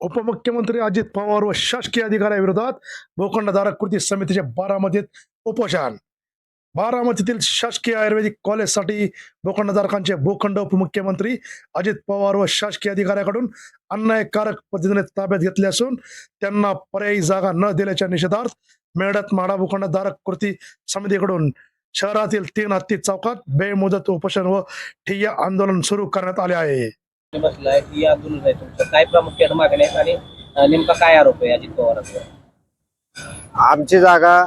उपमुख्यमंत्री अजित पवार व शासकीय अधिकाऱ्याविरोधात भूखंडधारक कृती समितीचे बारामतीत उपोषण. बारामतीतील शासकीय आयुर्वेदिक कॉलेजसाठी भूखंडधारकांचे भूखंड उपमुख्यमंत्री अजित पवार व शासकीय अधिकाऱ्याकडून अन्यायकारक पद्धतीने ताब्यात घेतले असून त्यांना पर्यायी जागा न दिल्याच्या निषेधार्थ मेळ्यात माडा भूखंडधारक कृती समितीकडून शहरातील तीन हत्ती चौकात बेमुदत उपोषण व ठिय्या आंदोलन सुरू करण्यात आले आहे. बसलाय ही आंदोलन आहे तुमचं. काय प्रामुख्याने मागणी आहेत आणि नेमका काय आरोप आहे अजित पवारांवर? आमची जागा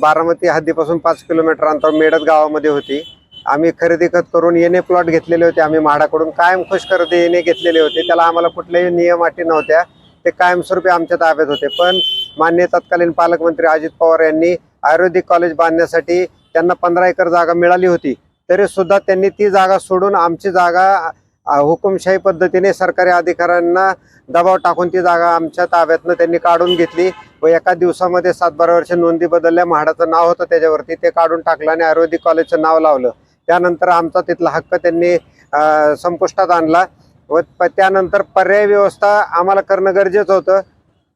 बारामती हद्दीपासून पाच किलोमीटर अंतर मेडत गावामध्ये होती. आम्ही खरेदी खत करून येणे प्लॉट घेतलेले होते आम्ही म्हाडाकडून कायम खुश करत येणे घेतलेले होते. त्याला आम्हाला कुठल्याही नियम अटी नव्हत्या. ते कायमस्वरूपी आमच्या ताब्यात होते. पण मान्य तत्कालीन पालकमंत्री अजित पवार यांनी आयुर्वेदिक कॉलेज बांधण्यासाठी त्यांना पंधरा एकर जागा मिळाली होती. तरी सुद्धा त्यांनी ती जागा सोडून आमची जागा हुकुमशाही पद्धतीने सरकारी अधिकाऱ्यांना दबाव टाकून ती जागा आमच्या ताब्यातनं त्यांनी काढून घेतली व एका दिवसामध्ये सात बारा वर्ष नोंदी बदलल्या. म्हाडाचं नाव होतं त्याच्यावरती. ते काढून टाकलं आणि आयुर्वेदिक कॉलेजचं नाव लावलं. त्यानंतर आमचा तिथला हक्क त्यांनी संपुष्टात आणला व प- त्यानंतर पर्याय व्यवस्था आम्हाला करणं गरजेचं होतं.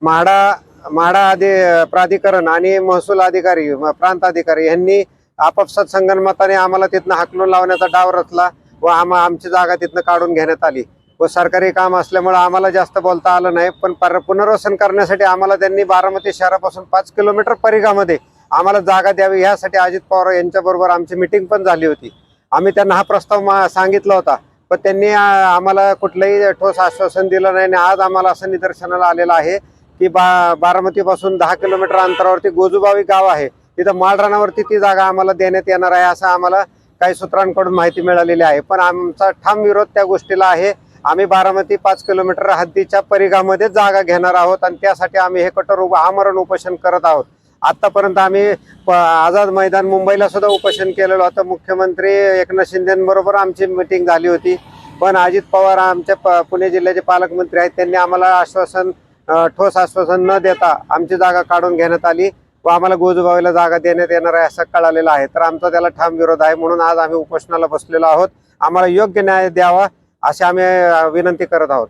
म्हाडा म्हाडा आधी प्राधिकरण आणि महसूल अधिकारी म- प्रांत अधिकारी यांनी आपापसात संगणमताने आम्हाला तिथनं हाकलून लावण्याचा डाव रचला. व आम आमची जागा तिथनं काढून घेण्यात आली. व सरकारी काम असल्यामुळे आम्हाला जास्त बोलता आलं नाही पण पर पुनर्वसन करण्यासाठी आम्हाला त्यांनी बारामती शहरापासून पाच किलोमीटर परिघामध्ये आम्हाला जागा द्यावी यासाठी अजित पवार यांच्याबरोबर आमची मिटिंग पण झाली होती. आम्ही त्यांना हा प्रस्ताव मा- सांगितला होता पण त्यांनी आम्हाला कुठलंही ठोस आश्वासन दिलं नाही आणि आज आम्हाला असं निदर्शनाला आलेलं आहे की बा बारामतीपासून दहा किलोमीटर अंतरावरती गोजूबावी गाव आहे तिथं माळरानावरती ती जागा आम्हाला देण्यात येणार आहे असं आम्हाला काही सूत्रांकडून माहिती मिळालेली आहे. पण आमचा ठाम विरोध त्या गोष्टीला आहे. आम्ही बारामती पाच किलोमीटर हद्दीच्या परिघामध्ये जागा घेणार आहोत आणि त्यासाठी आम्ही हे कठोर आमरण उपोषण करत आहोत. आतापर्यंत आम्ही प- आझाद मैदान मुंबईला सुद्धा उपोषण केलेलं होतं. मुख्यमंत्री एकनाथ शिंदेबरोबर आमची मिटिंग झाली होती. पण अजित पवार आमच्या प- पुणे जिल्ह्याचे पालकमंत्री आहेत. त्यांनी आम्हाला आश्वासन ठोस आश्वासन न देता आमची जागा काढून घेण्यात आली. व आम्हाला गोजूबावीला जागा देण्यात येणार आहे असं कळालेलं आहे. तर आमचा त्याला ठाम विरोध आहे. म्हणून आज आम्ही उपोषणाला बसलेलो आहोत. आम्हाला योग्य न्याय द्यावा अशी आम्ही विनंती करत आहोत.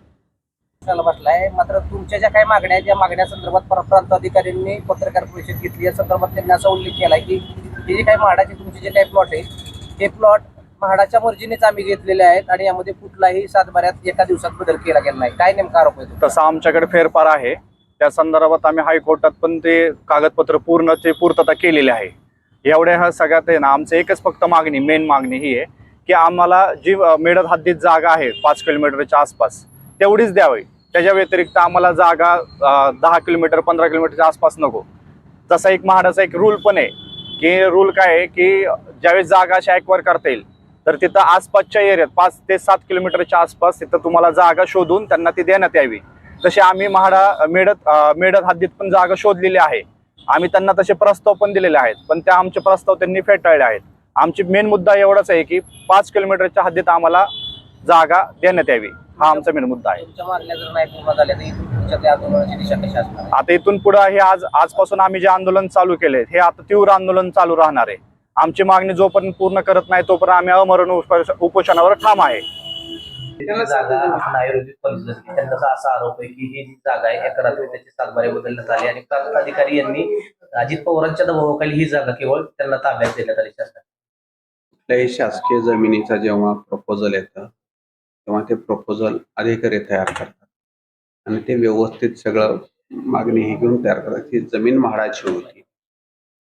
बसलाय. मात्र तुमच्या ज्या काही मागण्या आहेत त्या मागण्या संदर्भात पर- प्रांत अधिकाऱ्यांनी पत्रकार परिषद घेतली. या संदर्भात त्यांनी असा उल्लेख केलाय की हे जे काही म्हाडाचे तुमचे जे काही प्लॉट आहेत हे प्लॉट म्हाडाच्या मर्जीनेच आम्ही घेतलेले आहेत आणि यामध्ये कुठलाही सातबाऱ्यात एका दिवसात बदल केला गेला नाही. काय नेमका आरोप आहे? तसा आमच्याकडे फेरफार आहे. त्या संदर्भात आम्ही हायकोर्टात पण ते कागदपत्र पूर्ण ते पूर्तता केलेली आहे. एवढ्या ह्या सगळ्यात आहे ना आमचं एकच फक्त मागणी मेन मागणी ही आहे की आम्हाला जी अ, मेडत हद्दीत जागा आहे पाच किलोमीटरच्या आसपास तेवढीच द्यावी. त्याच्या व्यतिरिक्त आम्हाला जागा दहा किलोमीटर पंधरा किलोमीटरच्या आसपास नको. तसा एक महाडाचा एक रूल पण आहे की रूल काय आहे की ज्यावेळेस जागा अशी ॲक्वायर करता येईल तर तिथं आसपासच्या एरियात पाच ते सात किलोमीटरच्या आसपास तिथं तुम्हाला जागा शोधून त्यांना ती देण्यात यावी. तसे आम्ही म्हाडा मेडत मेडत हद्दीत पण जागा शोधलेली आहे. आम्ही त्यांना तसे प्रस्ताव पण दिलेले आहेत. पण त्या आमचे प्रस्ताव त्यांनी फेटाळले आहेत. आमची मेन मुद्दा एवढाच आहे की पाच किलोमीटरच्या हद्दीत आम्हाला जागा देण्यात यावी. हा आमचा मेन मुद्दा आहे? आता इथून पुढे हे आज आजपासून आम्ही जे आंदोलन चालू केले हे आता तीव्र आंदोलन चालू राहणार आहे. आमची मागणी जोपर्यंत पूर्ण करत नाही तोपर्यंत आम्ही अमरण उपोष- उपोषणावर ठाम आहे. जी जागा त्यांचा असा आरोप आहे की ही जी जागा आहे एका रात्री त्याची सातबारे बदलण्यात आली आणि प्रांत अधिकारी यांनी अजित पवारांच्या दबावाखाली ही जागा केवळ त्यांना ताब्यात देण्यात आली. शासनाने. कुठल्याही शासकीय जमिनीचा जेव्हा प्रपोजल येतं तेव्हा ते प्रपोजल अधिकारी तयार करतात. आणि ते व्यवस्थित सगळं मागणी ही घेऊन तयार करतात. ही जमीन म्हाडाची होती.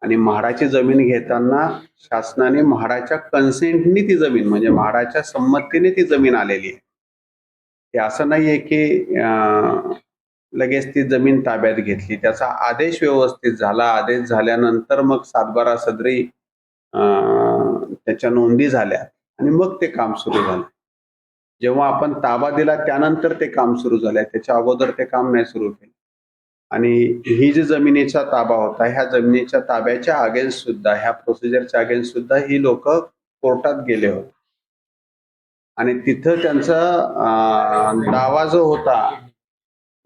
आणि म्हाडाची जमीन घेताना शासनाने म्हाडाच्या कन्सेंटनी ती जमीन म्हणजे म्हाडाच्या संमतीने ती जमीन आलेली आहे. ते असं नाहीये की लगेच ती जमीन ताब्यात घेतली. त्याचा आदेश व्यवस्थित झाला. आदेश झाल्यानंतर मग सातबारा सदरी त्याच्या नोंदी झाल्या आणि मग ते काम सुरू झालं. जेव्हा आपण ताबा दिला त्यानंतर ते काम सुरू झालंय त्याच्या अगोदर ते काम नाही सुरू केलं. आणि ही जी जमिनीचा ताबा होता ह्या जमिनीच्या ताब्याच्या अगेन्स्ट सुद्धा ह्या प्रोसिजरच्या अगेन्स्ट सुद्धा ही लोक कोर्टात गेले होते. आणि तिथं त्यांचा दावा जो होता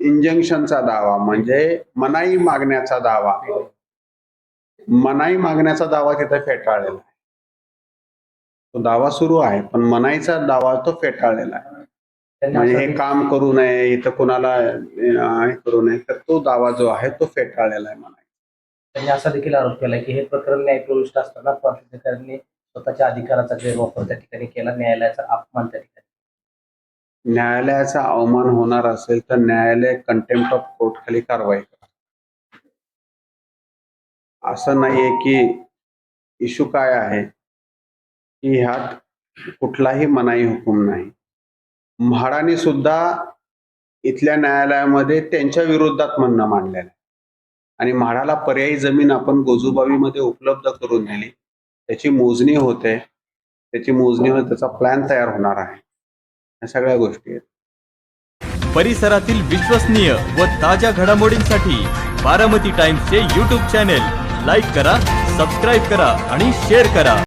इंजंक्शनचा दावा म्हणजे मनाई मागण्याचा दावा. मनाई मागण्याचा दावा तिथे फेटाळलेला आहे. तो दावा सुरू आहे पण मनाईचा दावा तो फेटाळलेला आहे. म्हणजे हे काम करू नये इथं कोणाला हे करू नये तर तो दावा जो आहे तो फेटाळलेला आहे म्हणा त्यांनी असा देखील आरोप केला की हे प्रकरण न्यायप्रविष्ट असताना प्राधिकाऱ्यांनी स्वतःच्या अधिकाराचा गैरवापर त्या ठिकाणी केला न्यायालयाचा अपमान त्या ठिकाणी. न्यायालयाचा अवमान होणार असेल तर न्यायालय कंटेम्प्ट ऑफ कोर्ट खाली कारवाई करत असं नाहीये की इशू काय आहे की ह्यात कुठलाही मनाई हुकूम नाही. म्हाडाने सुद्धा इथल्या न्यायालयामध्ये त्यांच्या विरोधात म्हणणं मांडलेलं आहे. आणि म्हाडाला पर्यायी जमीन आपण गोजूबावीमध्ये उपलब्ध करून दिली. त्याची मोजणी होते त्याची मोजणी होते त्याचा प्लॅन तयार होणार आहे. या सगळ्या गोष्टी आहेत. परिसरातील विश्वसनीय व ताज्या घडामोडींसाठी बारामती टाइम्सचे यूट्यूब चॅनेल लाईक करा सबस्क्राईब करा आणि शेअर करा.